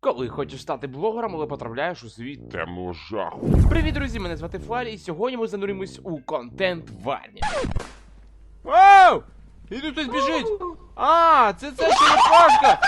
Коли хочеш стати блогером, але потрапляєш у світ. Темного жаху. Привіт, друзі! Мене звати Фларі, і сьогодні ми зануримось у контент варні. Оу! І тут хтось біжить! А, це це черепашка!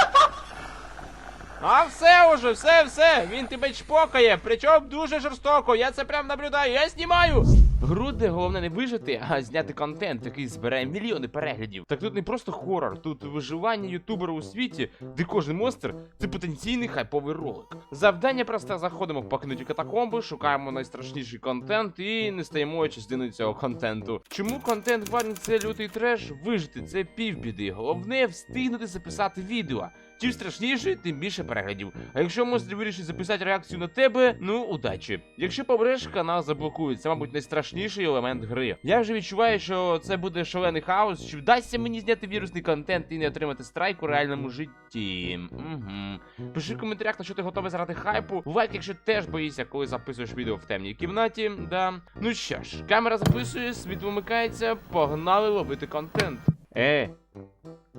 А все уже, все, все! Він тебе чпокає, причому дуже жорстоко. Я це прям наблюдаю, я знімаю! Гру, де головне не вижити, а зняти контент, який збирає мільйони переглядів. Так тут не просто хорор, тут виживання ютубера у світі, де кожен монстр це потенційний хайповий ролик. Завдання просте заходимо в покинуті катакомби, шукаємо найстрашніший контент і не стаємо частиною цього контенту. Чому контент варні це лютий треш? Вижити це півбіди. Головне встигнути записати відео. Чим страшніше, тим більше переглядів. А якщо монстр вирішить записати реакцію на тебе, ну удачі. Якщо помреш, канал заблокують. Це, мабуть, найстрашніший елемент гри. Я вже відчуваю, що це буде шалений хаос. Чи вдасться мені зняти вірусний контент і не отримати страйк у реальному житті? Угу. Пиши в коментарях, на що ти готовий заради хайпу. Лайк, якщо теж боїшся, коли записуєш відео в темній кімнаті. Да. Ну що ж, камера записує, світ вимикається, погнали ловити контент. Е,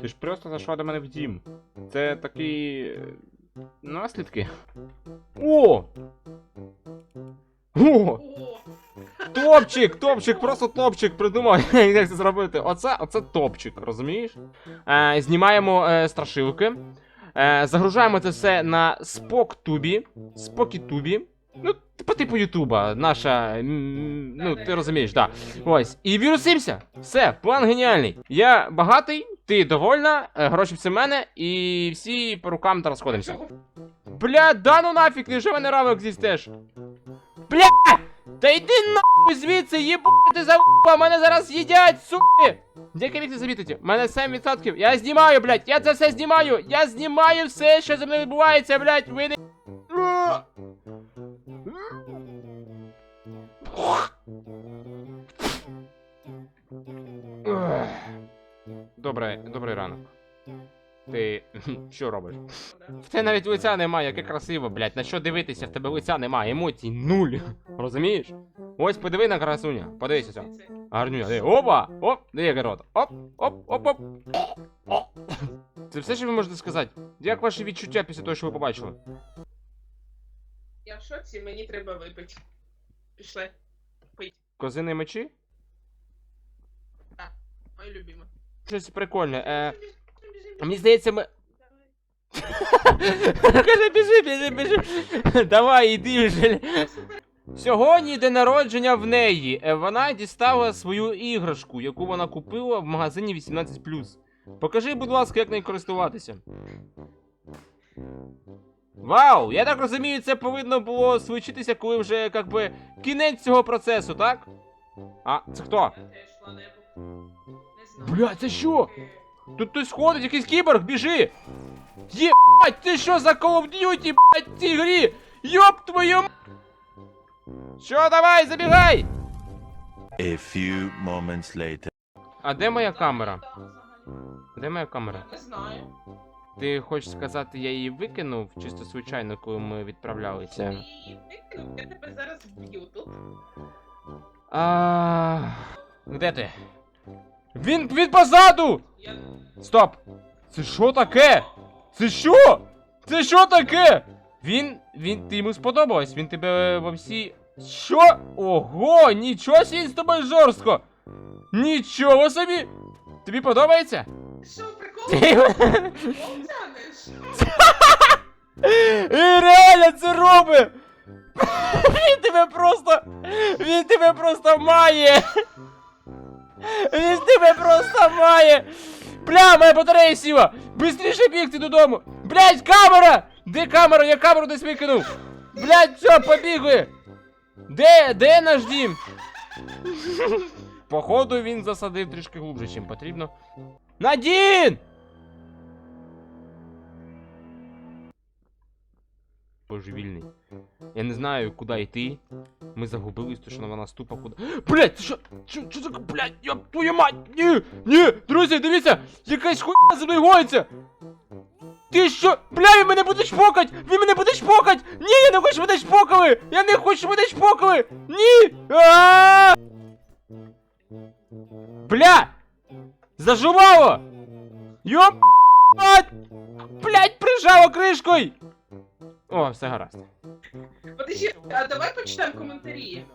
ти ж просто зайшла до мене в дім. Це такі. е, наслідки. О! О! Топчик, топчик, просто топчик придумав, як це зробити. Оце, оце топчик, розумієш? Е, знімаємо е, страшилки. Е, загружаємо це все на споктубі. Спокітубі. Ну, по типу Ютуба, наша. Ну, ти розумієш, так. Да. Ось. І вірусимся. Все, план геніальний. Я багатий, ти довольна, е, гроші все в мене, і всі по рукам та розходимося. Бля, да ну нафіг, не живе не равок здесь теж. Бля! Та йди нахуй звідси, їбати за мене зараз їдять, суки! Дяка вік не замітите, в мене 7%. Я знімаю, блядь, я це все знімаю! Я знімаю все, що зі мною відбувається, блядь, ви не... Добре, добрий ранок. Ти що робиш? В тебе навіть лиця немає, яке красиво, блядь. На що дивитися? В тебе лиця немає, емоцій нуль. Розумієш? Ось подиви на красуня. Подивися цьому. Гарнюня, диви. Опа! Оп! Яка рота. Оп! Оп! Оп! Оп! Оп. Це все, що ви можете сказати? Як ваші відчуття після того, що ви побачили? Я в шоці, мені треба випити. Пішли. Пить. Козини мечі? Так, Моє любиме. Щось прикольне. Е, мені здається, ми. Каже, біжи, біжи, біжи. Давай, іди вже. Сьогодні день народження в неї. Е, Вона дістала свою іграшку, яку вона купила в магазині 18. Покажи, будь ласка, як нею користуватися. Вау! Я так розумію, це повинно було случитися, коли вже як би кінець цього процесу, так? А, це хто? Я теж планету. Не знаю. Бля, це що? Тут хтось ходить, якийсь кіборг, біжи! Єбать, ти що за Call of Duty, блядь, в цій грі? Йоп твою м... Що, давай, забігай! A few moments later. А де моя камера? Де моя камера? Не знаю. Ти хочеш сказати, я її викинув чисто случайно, коли ми відправлялися? І викинув, я тебе зараз вб'ю тут. А... Де ти? Він, він позаду! Я... Стоп! Це що таке? Це що? Це що таке? Він. він. Ти йому сподобалось? Він тебе во всі. Що? Ого! Нічого він з тобою жорстко! Нічого собі! Тобі подобається? Що, прикол? І реально це робить! Він тебе просто. Він тебе просто має! Він тебе просто має! Бля, моя батарея сіла! Бистріше бігти додому! Блять, камера! Де камера? Я камеру десь викинув! Блять, все, побігли! Де, де наш дім? Походу він засадив трішки глубже, чим потрібно. Надін! Божевільний. Я не знаю, куди йти. Ми загубились, то що вона ступа куди. Блять, що? Що, що за блять, я твою мать! Ні! Ні! Друзі, дивіться! Якась хуйня за мною гоїться! Ти що? Бля, він мене буде чпокать! Він мене буде чпокать! Ні, я не хочу щоб мене чпокали! Я не хочу щоб мене чпокали! Ні! А! Бля! Зажувало! Йоп! Блять, прижало кришкою! О, все гаразд. Подожди, а давай почитаємо коментарі.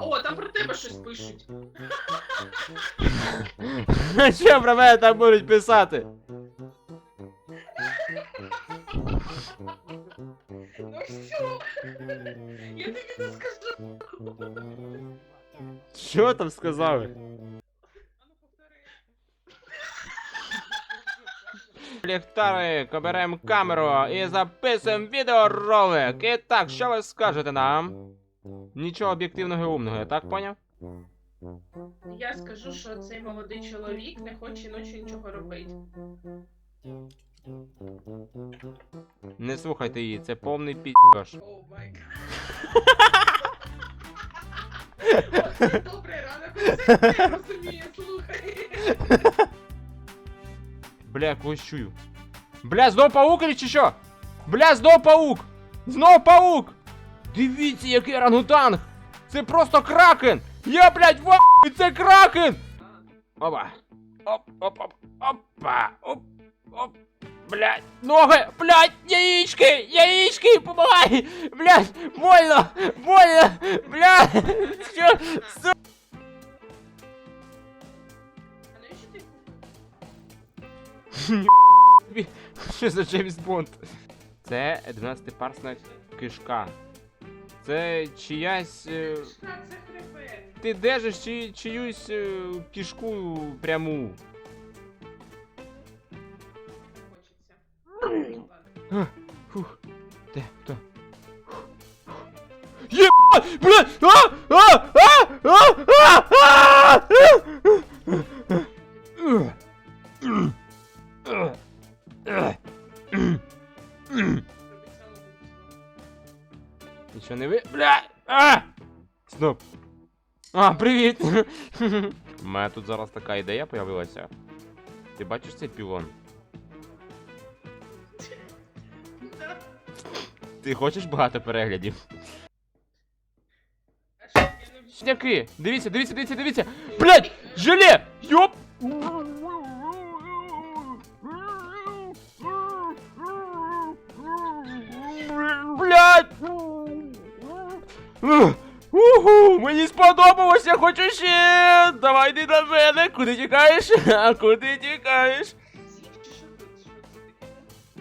О, там про тебе щось пишуть. Що про мене там будуть писати? Ну все. Я тобі не скажу. Що там сказали? А ну повтори. Ліхтарик, беремо камеру і записуємо відеоролик. І так, що ви скажете нам? Нічого об'єктивного і умного, я так поняв? Я скажу, що цей молодий чоловік не хоче ночі нічого робити. Не слухайте її, це повний підкош. О май гад. Добрий ранок, я розумію, слухай. Бля, когось чую. Бля, знов паук или чи? Бля, знов паук! Знов паук! Дивіться, який орангутанг! Це просто кракен! Я, блядь, в це кракен! Опа! Оп, оп, оп, опа! Оп, оп! Блядь, ноги! Блядь, яички! Яички! Помогай! Блядь, больно! Больно! Блядь! Що? Су... Що за Джеймс Бонд? Це 12-парсна кишка. Це чиясь. е, Шка, це. Ти держиш чи, чиюсь е, кишку пряму. Хочеться. Фух. Де? Хто? Єбать! Бля! А! А! А! А! А! А! Бля! А! Стоп. А, привіт! У мене тут зараз така ідея появилася. Ти бачиш цей пілон? Ти хочеш багато переглядів? Сняки! Дивіться, дивіться, дивіться, дивіться! Блять! Желе! Йоп! Уху! Мені сподобалось, я хочу ще! Давай йди до мене! Куди тікаєш? А куди тікаєш?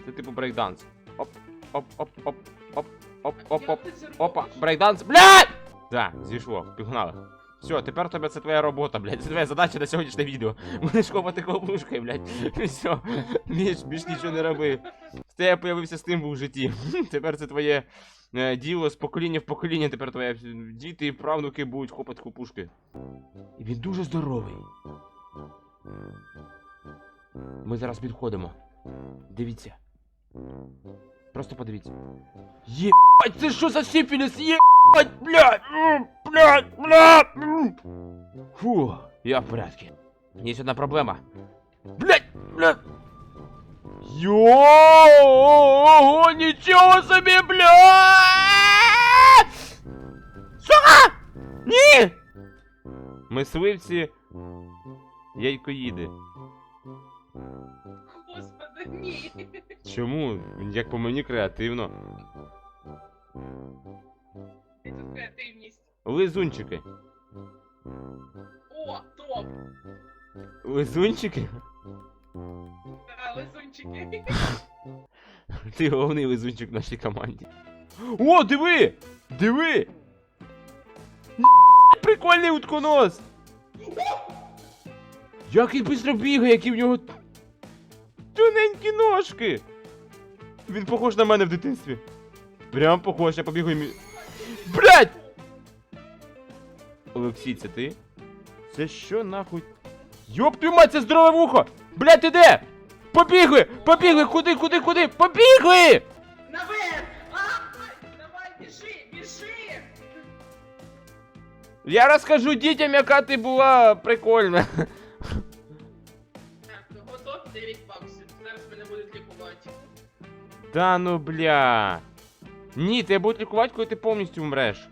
Це типу брейкданс. Оп, оп, оп, оп, оп, оп, оп, оп. Опа, брейкданс. Блядь! Да, зійшло, пігнали. Все, тепер тебе це твоя робота, блядь. Це твоя задача на сьогоднішнє відео. Будеш копати колбушкою, блядь. Все, більш, більш нічого не роби. В тебе появився стимул в житті. Тепер це твоє е, діло з покоління в покоління. Тепер твоє діти і правнуки будуть копати копушки. І він дуже здоровий. Ми зараз підходимо. Дивіться. Просто подивіться. Єбать, це що за сифіліс? Єбать, блядь! Блядь, блядь! Фу, я в порядке. Есть одна проблема. Блядь, блядь! Йо, нічого собі, блядь! Сука! Ні! Мисливці яйкоїди. Господи, ні. Чому? Як по мені креативно. Це тут креативність. Лизунчики. О, топ! Лизунчики? Да, лизунчики. Ти головний лизунчик в нашій команді. О, диви! Диви! Прикольний утконос! Як він швидко бігає, які в нього тоненькі ножки! Він похож на мене в дитинстві. Прям похож, я побігу і мі... Блять! Олексій, це ти? Це що нахуй? Йоп твою мать, це здорове вухо! Блять, ти де? Побігли! Побігли! Куди, куди, куди? Побігли! Наверх! А, давай, біжи, біжи! Я розкажу дітям, яка ти була прикольна. Так, готов 9 баксів. Зараз мене будуть лікувати. Да ну бля. Ні, тебе будуть лікувати, коли ти повністю вмреш.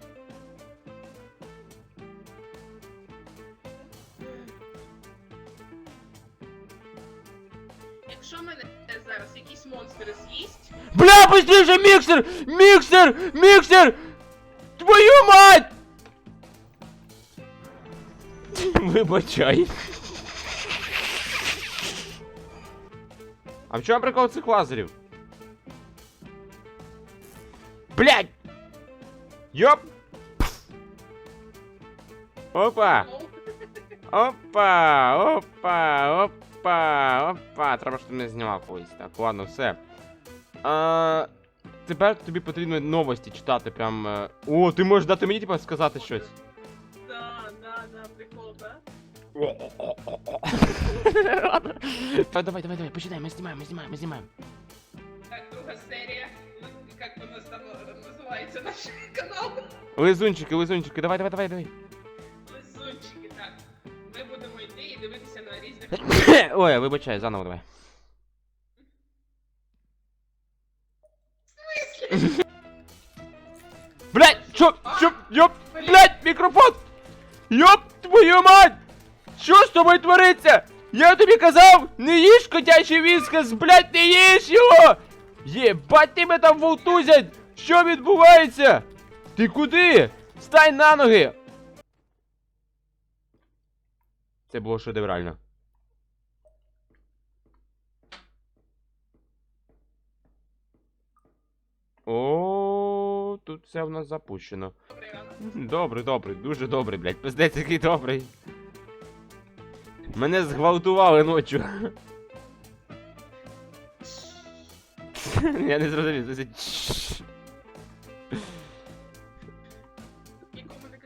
Бля, быстрее міксер! Міксер! Міксер! Твою мать! Вибачай. А в чому прикол цих лазерів? Блять! Йоп! Опа! Ну, Опа! Опа! Опа! Опа! Треба, щоб ти мене знімав колись. Так, ладно, все. А, тепер тобі потрібно новості читати прям. е, О, ти можеш дати мені, типа, сказати щось. да, да, да, прикол, да? Давай, давай, давай, починаємо, ми знімаємо, ми знімаємо, ми знімаємо. Так, друга серія. Ну, Як у нас там називається наш канал? Лизунчики, лизунчики, давай, давай, давай, давай. Лизунчики, так. Ми будемо йти і дивитися на різних. Ой, вибачай, заново давай. Ёп, блять, мікрофон! Ёп, твою мать! Що з тобою твориться? Я тобі казав, не їж котячий віскас, блять, не їж його! Єбать тебе там волтузять! Що відбувається? Ти куди? Стань на ноги! Це було шедеврально. О, тут все в нас запущено. Добрий. Добрий, дуже добрий, блядь. Пиздець, який добрий. Мене зґвалтували ночі. Я не зрозумів, це. Нікому не.